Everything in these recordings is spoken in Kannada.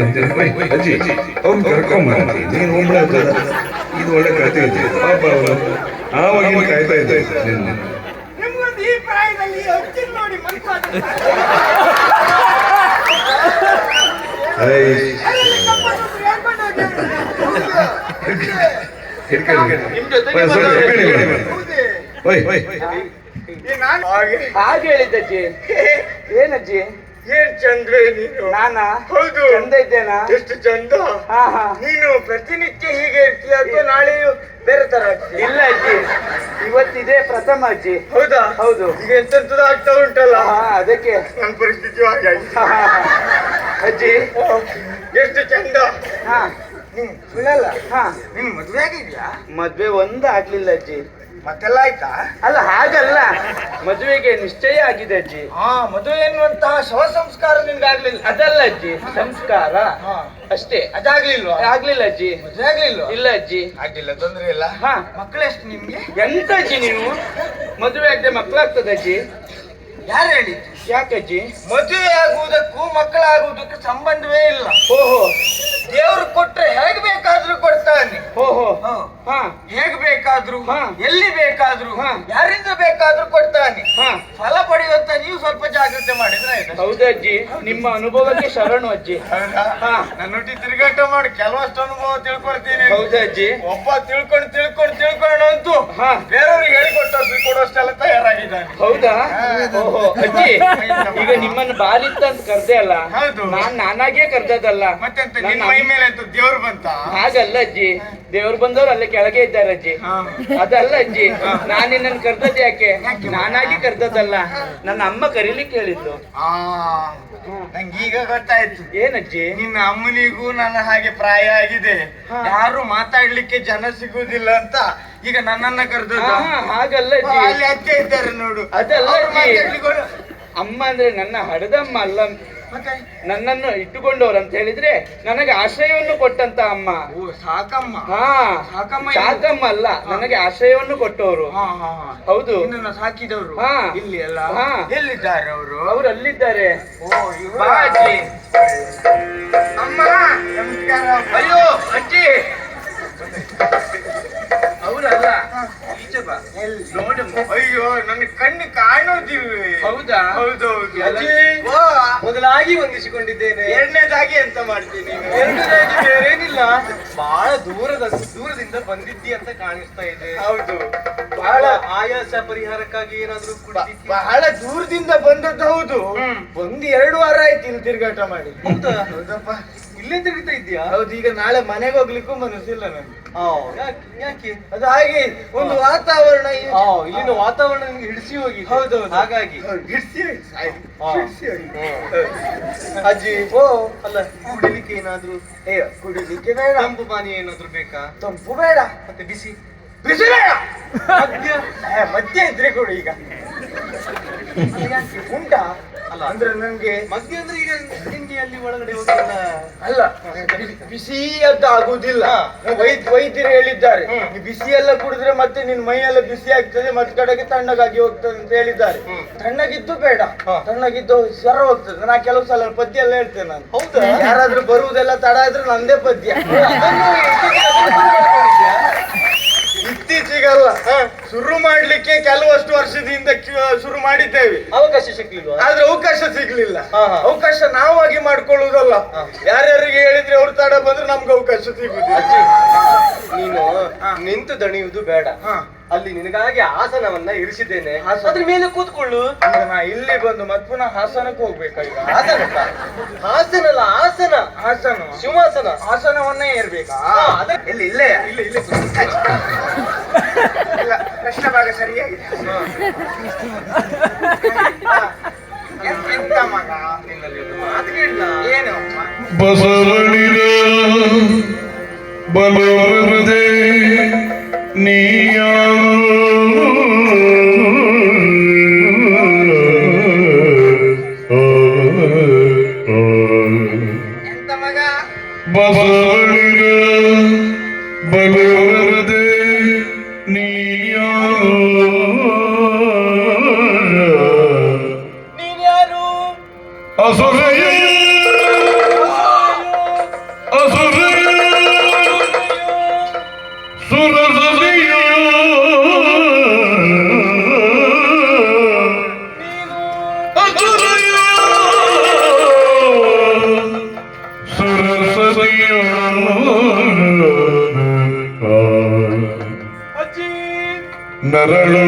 ಇದೆ ಅಂತ ಹೇಳಿ, "ಓಯ್, ಅಜ್ಜಿ ಅವ್ನು ಕರ್ಕೊಂಬಂದಿ ನೀನು ಒಬ್ಬಳೆ ಇದು ಒಳ್ಳೆ ಕತೆ ಇದೆ ಪಾಪ ಅವನು ಆವಾಗಿನ ಕಾಯ್ತಾ ಇದ್ದೆ? ನಿನ್ನೆ. ನಿಮ್ಗೊಂದು ಈ ಪ್ರಾಯದಲ್ಲಿ ಅಜ್ಜಿನ್ ನೋಡಿ ಹಾಗೆ. ಹೇಳಿದ್ದಜ್ಜಿ ಏನಜ್ಜಿ ಏನ್ ಚಂದ್ರೆ ನೀನು? ನಾನಾ? ಹೌದು. ಚಂದ ಇದ್ದೇನಾ? ಎಷ್ಟು ಚಂದ. ನೀನು ಪ್ರತಿನಿತ್ಯ ಹೀಗೆ ಇರ್ತೀಯ ಅಥವಾ ನಾಳೆಯೂ ಬೇರೆ ತರ ಇಲ್ಲ ಅಜ್ಜಿ. ಇವತ್ತಿದೆ ಪ್ರಥಮ ಅಜ್ಜಿ. ಹೌದಾ? ಹೌದು. ಈಗ ಎಂತೆಂತದ ಆಗ್ತಾ ಉಂಟಲ್ಲ? ಹಾ ಅದಕ್ಕೆ. ನನ್ನ ಪರಿಸ್ಥಿತಿ ಹಾಗೆ. ಅಜ್ಜಿ. ಎಷ್ಟು ಚಂದ? ಹಾ. ಸುಳ್ಳಲ್ಲ? ಹಾ. ನಿನ್ ಮದುವೆ ಆಗಿದ್ಯಾ? ಮದ್ವೆ ಒಂದ್ ಆಗ್ಲಿಲ್ಲ ಅಜ್ಜಿ. ಮತ್ತೆಲ್ಲ ಆಯ್ತಾ? ಅಲ್ಲ ಹಾಗಲ್ಲ. ಮದುವೆಗೆ ನಿಶ್ಚಯ ಆಗಿದೆ ಅಜ್ಜಿ. ಹಾ ಮದುವೆ ಎನ್ನುವಂತಹ ಶವ ಸಂಸ್ಕಾರ ನಿಮ್ಗಾಗ್ಲಿಲ್ಲ ಆಗ್ಲಿಲ್ಲ ಅದಲ್ಲ ಅಜ್ಜಿ ಸಂಸ್ಕಾರ. ಹಾ. ಅಷ್ಟೇ. ಅದಾಗ್ಲಿಲ್ಲ ಆಗ್ಲಿಲ್ಲ ಅಜ್ಜಿ. ಮದುವೆ ಆಗ್ಲಿಲ್ವಾ? ಇಲ್ಲ ಅಜ್ಜಿ. ಆಗಿಲ್ಲ ತೊಂದ್ರೆ ಇಲ್ಲ. ಹಾ. ಮಕ್ಕಳೆಷ್ಟು ನಿಮ್ಗೆ? ಎಂತ ಅಜ್ಜಿ ನೀವು? ಮದುವೆ ಆಗದೆ ಮಕ್ಕಳಾಗ್ತದೆ ಅಜ್ಜಿ? ಯಾರು ಹೇಳಿದ್ದು? ಯಾಕಜ್ಜಿ? ಮದುವೆ ಆಗುವುದಕ್ಕೂ ಮಕ್ಕಳಾಗುವುದಕ್ಕೂ ಸಂಬಂಧವೇ ಇಲ್ಲ. ಓಹೋ. ದೇವ್ರು ಕೊಟ್ರೆ ಹೇಗ್ ಬೇಕಾದ್ರೂ ಕೊಡ್ತಾನೆ. ಓಹೋ. ಹೇಗೆ ಬೇಕಾದ್ರೂ ಹಾ. ಎಲ್ಲಿ ಬೇಕಾದ್ರು ಹಾ. ಯಾರಿಂದ ಬೇಕಾದ್ರೂ ಕೊಡ್ತಾನೆ. ಹಾ. ಫಲ ಪಡೆಯುವಂತ ನೀವು ಸ್ವಲ್ಪ ಜಾಗ್ರತೆ ಮಾಡಿದ್ರೆ ಹೌದು ಅಜ್ಜಿ ನಿಮ್ಮ ಅನುಭವಕ್ಕೆ ಶರಣು ಅಜ್ಜಿ. ನನ್ನ. ನನ್ನೊಟ್ಟಿ ತಿರುಗಾಟ ಮಾಡಿ ಕೆಲವಷ್ಟು ಅನುಭವ ತಿಳ್ಕೊಳ್ತೀನಿ. ಅಜ್ಜಿ. ಒಬ್ಬ ತಿಳ್ಕೊಂಡು ತಿಳ್ಕೊಂಡು ತಿಳ್ಕೊಂಡು ಅಂತೂ. ಬೇರೆಯವ್ರಿಗೆ ಹೇಳಿಕೊಟ್ಟು ಕೊಡುವಷ್ಟೆಲ್ಲ ತಯಾರಾಗಿದ್ದಾನೆ. ಹೌದಾ. ಓಹೋ ಅಜ್ಜಿ ಈಗ ನಿಮ್ಮನ್ನು ಬಾಲಿತ್ತ ಅಂತ ಕರ್ದೆ ಅಲ್ಲ? ಹೌದು. ನಾನ್ ನಾನಾಗೇ ಕರ್ದದಲ್ಲ ಮತ್ತೆಂತ ನಿನ್ ಮೈ ಮೇಲೆ ಅಂತ ದೇವ್ರು ಬಂತ? ಹಾಗಲ್ಲ ಅಜ್ಜಿ. ದೇವ್ರು ಬಂದವ್ರು ಅಲ್ಲೇ ಕೆಳಗೆ ಇದ್ದಾರೆ ಅಜ್ಜಿ. ಅದಲ್ಲ ಅಜ್ಜಿ ನಾನು ನಿನ್ನನ್ನು ಕರ್ದದ್ದು ಯಾಕೆ? ನಾನಾಗಿ ಕರ್ದದ್ದಲ್ಲ. ನನ್ನ ಅಮ್ಮ ಕರೀಲಿಕ್ಕೆ ಹೇಳಿದ್ದು ಆ ನಂಗೆ ಈಗ ಗೊತ್ತಾಯ್ತು. ಏನಜ್ಜಿ? ನಿನ್ನ ಅಮ್ಮನಿಗೂ ನನ್ನ ಹಾಗೆ ಪ್ರಾಯ ಆಗಿದೆ. ಯಾರು ಮಾತಾಡ್ಲಿಕ್ಕೆ ಜನ ಸಿಗುದಿಲ್ಲ ಅಂತ ಈಗ ನನ್ನನ್ನ ಕರೆದದ್ದು. ಹಾಗಲ್ಲ ಅಜ್ಜಿ. ಅಲ್ಲಿ ಅತ್ತೆ ಇದ್ದಾರೆ ನೋಡು. ಅದಲ್ಲ ಅವ್ರು ಅಜ್ಜಿ. ಮಾತಾಡ್ಲಿಕ್ಕೆ ಹೋದ- ಅಮ್ಮ ಅಂದ್ರೆ ನನ್ನ ಹಡದಮ್ಮ ಅಲ್ಲ. ನನ್ನನ್ನು ಇಟ್ಟುಕೊಂಡವ್ರು ಅಂತ ಹೇಳಿದ್ರೆ ನನಗೆ ಆಶ್ರಯವನ್ನು ಕೊಟ್ಟಂತ ಅಮ್ಮ. ಓ ಸಾಕಮ್ಮ. ಹಾ ಸಾಕಮ್ಮ. ಸಾಕಮ್ಮ ಅಲ್ಲ ನನಗೆ ಆಶ್ರಯವನ್ನು ಕೊಟ್ಟವರು. ಹಾ, ಹಾ, ಹಾ. ಹೌದು. ನಿನ್ನನ್ನ ಸಾಕಿದವರು. ಹಾ. ಇಲ್ಲಿ ಅಲ್ಲ. ಹಾ. ಎಲ್ಲಿದ್ದಾರೆ ಅವರು? ಅವ್ರು ಅಲ್ಲಿದ್ದಾರೆ. ಅಮ್ಮ ಅಯ್ಯೋ ಅಜ್ಜಿ. ಅವರಲ್ಲ. ನೋಡಿ ಅಯ್ಯೋ ನನ್ನ ಕಣ್ಣು ಕಾಣೋದಿವಿ ಹೌದಾ? ಹೌದೌದು. ಅಜ್ಜಿ. ಓ, ಹೊಂದಿಸಿಕೊಂಡಿದ್ದೇನೆ. ಎರಡನೇದಾಗಿ ಎಂತ ಮಾಡ್ತೀನಿ? ಎರಡನೇದಾಗಿ ಬೇರೇನಿಲ್ಲ. ಬಹಳ ದೂರದ ದೂರದಿಂದ ಬಂದಿದ್ದಿ ಅಂತ ಕಾಣಿಸ್ತಾ ಇದೆ. ಹೌದು. ಬಹಳ ಆಯಾಸ ಪರಿಹಾರಕ್ಕಾಗಿ ಏನಾದ್ರೂ ಬಹಳ ದೂರದಿಂದ ಬಂದದ್ದು ಹೌದು. ಒಂದು ಎರಡು ವಾರ ಆಯ್ತು ಇಲ್ಲಿ ತಿರುಗಾಟ ಮಾಡಿ. ಹೌದಾ? ಹೌದಪ್ಪ. ಇಲ್ಲೇ ತಿರುಗ್ತಾ ಇದ್ಯಾ ಹೌದು ಈಗ ನಾಳೆ ಮನೆಗೆ ಹೋಗ್ಲಿಕ್ಕೂ ಮನಸ್ಸಿಲ್ಲ ನನಗೆ ಯಾಕೆ ಯಾಕೆ? ಅದು ಹಾಗೆ ಒಂದು ವಾತಾವರಣ ಇಲ್ಲಿನ ವಾತಾವರಣ ನಿಮ್ಗೆ ಹಿಡಿಸಿ ಹೋಗಿ ಹೌದು ಹಾಗಾಗಿ. ಹೌದು, ಹಿಡ್ಸಿ. ಅಜ್ಜಿ ಓ ಅಲ್ಲ ಕುಡಿಲಿಕ್ಕೆ ಏನಾದ್ರು ಏ ಕುಡಿಲಿಕ್ಕೆ ಬೇಡ. ತಂಪು ಪಾನೀಯ ಏನಾದ್ರು ಬೇಕಾ? ತಂಪು ಬೇಡ. ಮತ್ತೆ ಬಿಸಿ? ಬಿಸಿ ಬೇಡ. ಮದ್ಯ ಮದ್ಯ ಮಧ್ಯ ಇದ್ರೆ ಕೊಡು ಈಗ. ಉಂಟಾ? ಅಲ್ಲ. ಅಂದ್ರೆ ನಂಗೆ ಮದ್ಯ ಅಂದ್ರೆ ಈಗ ನಿಮ್ಗೆ ಅಲ್ಲಿ ಒಳಗಡೆ ಹೋಗಲ್ಲ ಅಲ್ಲ ಬಿಸಿಯದ್ದು ಬಿಸಿ ಅಂತ ಆಗುದಿಲ್ಲ ವೈದ್ಯ ವೈದ್ಯರು ಹೇಳಿದ್ದಾರೆ. ಈ ಬಿಸಿ ಎಲ್ಲ ಕುಡಿದ್ರೆ ಮತ್ತೆ ನಿನ್ ಮೈ ಎಲ್ಲ ಬಿಸಿ ಆಗ್ತದೆ ಮತ್ತೆ ಕಡೆಗೆ ತಣ್ಣಗಾಗಿ ಹೋಗ್ತದೆ ಅಂತ ಹೇಳಿದ್ದಾರೆ. ತಣ್ಣಗಿದ್ದು ಬೇಡ ತಣ್ಣಗಿದ್ದು ಸರ ಹೋಗ್ತದೆ ನಾ ಕೆಲವು ಸಲ ಪದ್ಯ ಎಲ್ಲ ಹೇಳ್ತೇನೆ ನಾನು ಹೌದಾ? ಯಾರಾದ್ರೂ ಬರುವುದೆಲ್ಲ ತಡ ಆದ್ರೆ ನಂದೇ ಪದ್ಯ? ಇತ್ತೀಚೆಗಲ್ಲ ಶುರು ಮಾಡ್ಲಿಕ್ಕೆ ಕೆಲವಷ್ಟು ವರ್ಷದಿಂದ ಶುರು ಮಾಡಿದ್ದೇವೆ ಅವಕಾಶ ಸಿಗ್ಲಿಲ್ಲ ಆದ್ರೆ ಅವಕಾಶ ಸಿಗ್ಲಿಲ್ಲ. ಅವಕಾಶ ನಾವಾಗಿ ಮಾಡ್ಕೊಳ್ಳುವುದಲ್ಲ ಹಾ. ಯಾರ್ಯಾರಿಗೆ ಹೇಳಿದ್ರೆ ಅವ್ರು ತಡ ಬಂದ್ರೆ ನಮ್ಗೆ ಅವಕಾಶ ಸಿಗುದಿಲ್ಲ ನೀನು. ನಿಂತು ದಣಿಯುವುದು ಬೇಡ. ಅಲ್ಲಿ ನಿನಗಾಗಿ ಆಸನವನ್ನ ಇರಿಸಿದ್ದೇನೆ? ಅದ್ರ ಮೇಲೆ ಕೂತ್ಕೊಳ್ಳು. ಈಗ ನಾ ಇಲ್ಲಿ ಬಂದು ಮತ್ ಪುನಃ ಹಾಸನಕ್ಕೆ ಹೋಗ್ಬೇಕಾ ಈಗ ಆಸನ ಹಾಸನ. ಅಲ್ಲ ಆಸನ ಹಾಸನ. ಸಿಂಹಾಸನ. ಹಾಸನವನ್ನೇ ಏರ್ಬೇಕಾ? ಇಲ್ಲಿ? ಇಲ್ಲೇ ಇಲ್ಲಿ ಇಲ್ಲಿ ಇಲ್ಲ ಪ್ರಶ್ನ ಭಾಗ ಸರಿಯಾಗಿದೆ. ಎಂತ- ಮಗ ನಿನ್ನಲ್ಲಿ ಮಾತು ಕೇಳಿಲ್ಲ ಏನು? ಬಸವಣ್ಣ ಬಸವಳಿರ ನೀನ್ ನರಳು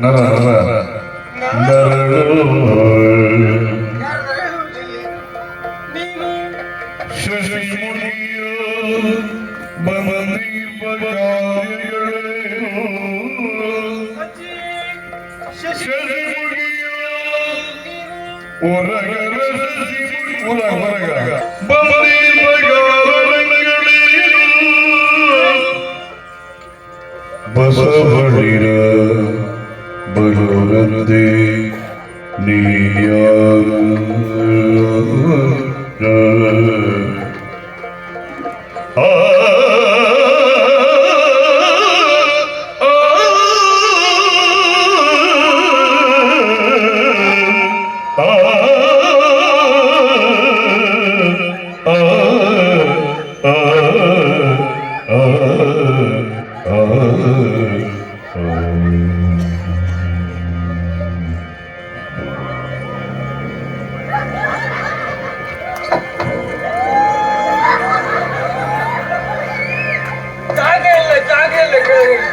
ನರ ನರ ನರಳು ಶಶಿ ಮುನಿಯೋ ಬಂದೀಪ ಕಾರ್ಯಗಳೇನು ಶಶಿ ಮುನಿಯೋ ಹೊರಗರ ಶಶಿ ಮುನಿ ಹೊರಗ ಬಸವಳಿರ ಬಲೋರಂದೆ ನೀಯಾರು ಆ Thank you.